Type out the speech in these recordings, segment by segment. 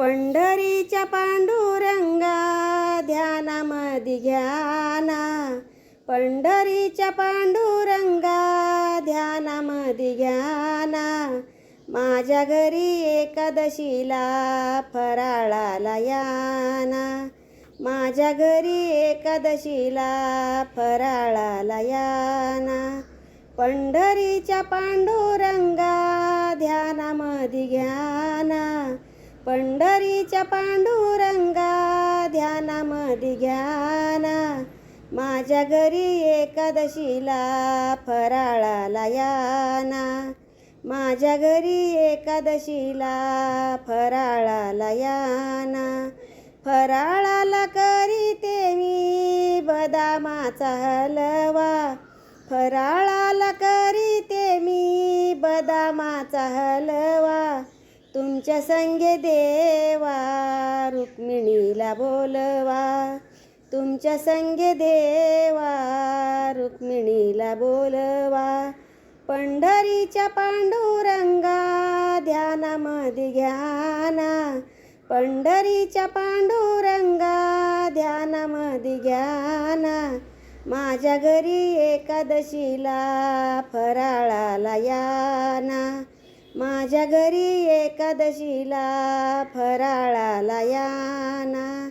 पंढरीच्या पांडुरंगा ध्यानामध्ये घ्याना पंढरीच्या पांडुरंगा ध्यानामध्ये घ्याना माझ्या घरी एकादशीला फराळाला याना माझ्या घरी एकादशीला फराळाला याना पंढरीच्या पांडुरंगा ध्यानामध्ये घ्याना पंढरीच्या पांडुरंगा ध्यानामध्ये घ्याना. माझ्या घरी एकादशीला फराळाला याना. माझ्या घरी एकादशीला फराळाला याना. फराळाला करीते मी बदामाचा हलवा. फराळाला करीते मी बदामाचा हलवा. तुमच्या संगे देवा रुक्मिणीला बोलवा. तुमच्या संगे देवा रुक्मिणीला बोलवा. पंढरीच्या पांडुरंगा ध्यानामध्ये घ्याना. पंढरीच्या पांडुरंगा ध्यानामध्ये घ्याना. माझ्या घरी एकादशीला फराळाला याना. माझ्या घरी एकादशीला फराळाला याना.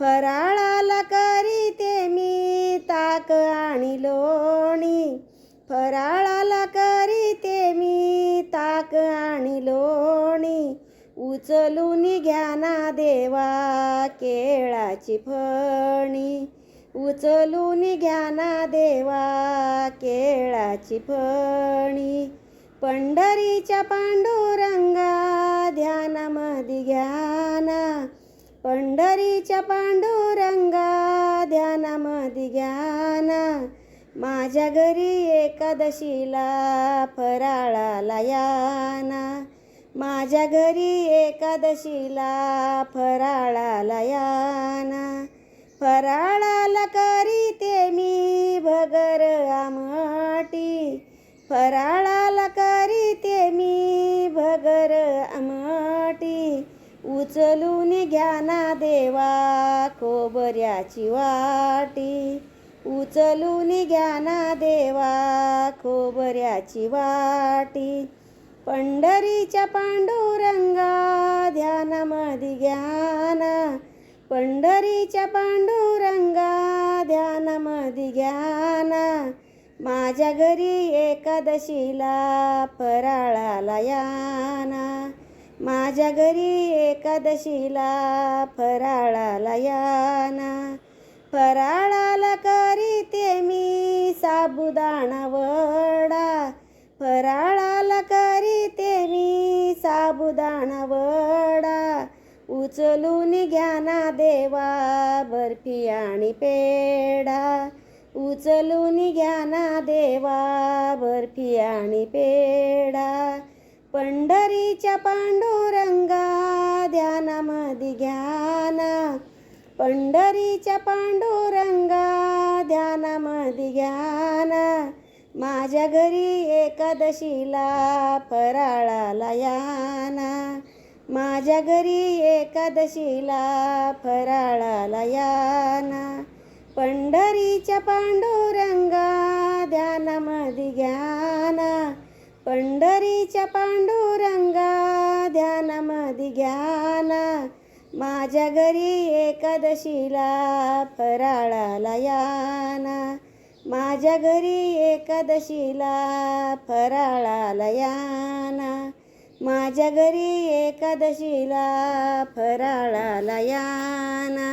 फराळाला करीते मी ताक आणि लोणी. फराळाला करीते मी ताक आणि लोणी. उचलून घ्या ना देवा केळाची फणी. उचलून घ्या ना देवा केळाची फणी. पंढरीच्या पांडुरंगा ध्यानामध्ये घ्याना. पंढरीच्या पांडुरंगा ध्यानामध्ये घ्याना. माझ्या घरी एकादशीला फराळाला याना. माझ्या घरी एकादशीला फराळाला याना. फराळाला करीते मी भगर आमटी. फराळ खोबऱ्याची वाटी उचलून घ्या ना देवा खोबऱ्याची वाटी. पंढरीच्या पांडुरंगा ध्यानामध्ये घ्याना पंढरीच्या पांडुरंगा ध्यानामध्ये घ्याना माझ्या घरी एकादशीला फराळाला याना माझ्या घरी एकादशीला फराळाला याना. फराळाला करीते मी साबुदाणा वडा. फराळाला करीते मी साबुदाणा वडा. उचलून घ्या ना देवा बर्फी आणि पेढा. उचलून घ्या ना देवा बर्फी आणि पेढा. श्रीच्या पांडुरंगा ध्यानामध्ये घ्याना. पंढरीच्या पांडुरंगा ध्यानामध्ये घ्याना. माझ्या घरी एकादशीला फराळाला याना. माझ्या घरी एकादशीला फराळाला याना. पंढरीच्या पांडुरंगा ध्यानामध्ये घ्याना. पंढरीच्या पांडुरंगा ध्यानामध्ये घ्याना माझ्या घरी एकादशीला फराळाला याना. माझ्या घरी एकादशीला फराळाला याना. माझ्या घरी एकादशीला फराळाला याना.